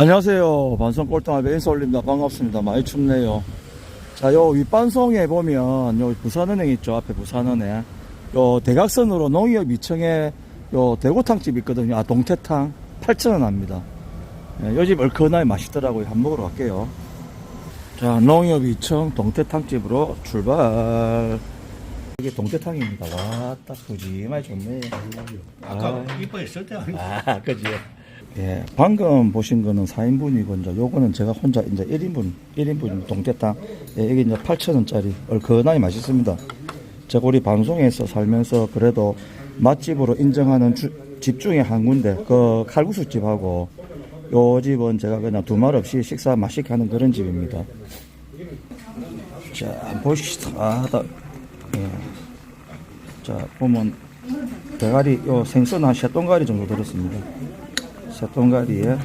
안녕하세요. 반성 꼴등합의 인사 올립니다. 반갑습니다. 많이 춥네요. 자, 요 윗반송에 보면 요 부산은행 있죠. 앞에 부산은행. 요 대각선으로 농협 2층에 요 대구탕집 있거든요. 아, 동태탕 8,000원 합니다. 예, 요집 얼큰하게 맛있더라고요. 한번 먹으러 갈게요. 자, 농협 2층 동태탕집으로 출발. 이게 동태탕입니다. 와, 딱 푸짐하게 좋네. 아까 이뻐했을 때 아니고 아, 그지. 예, 방금 보신 거는 4인분이고, 이제 요거는 제가 혼자 이제 1인분, 1인분 동태탕. 예, 이게 이제 8,000원짜리 얼큰하게 맛있습니다. 제가 우리 방송에서 살면서 그래도 맛집으로 인정하는 주- 집 중에 한 군데, 그 칼국수 집하고 요 집은 제가 그냥 두말 없이 식사 맛있게 하는 그런 집입니다. 자, 보시다. 아, 다, 예. 자, 보면 대가리, 요 생선 한세 동가리 정도 들었습니다. 세 동가리에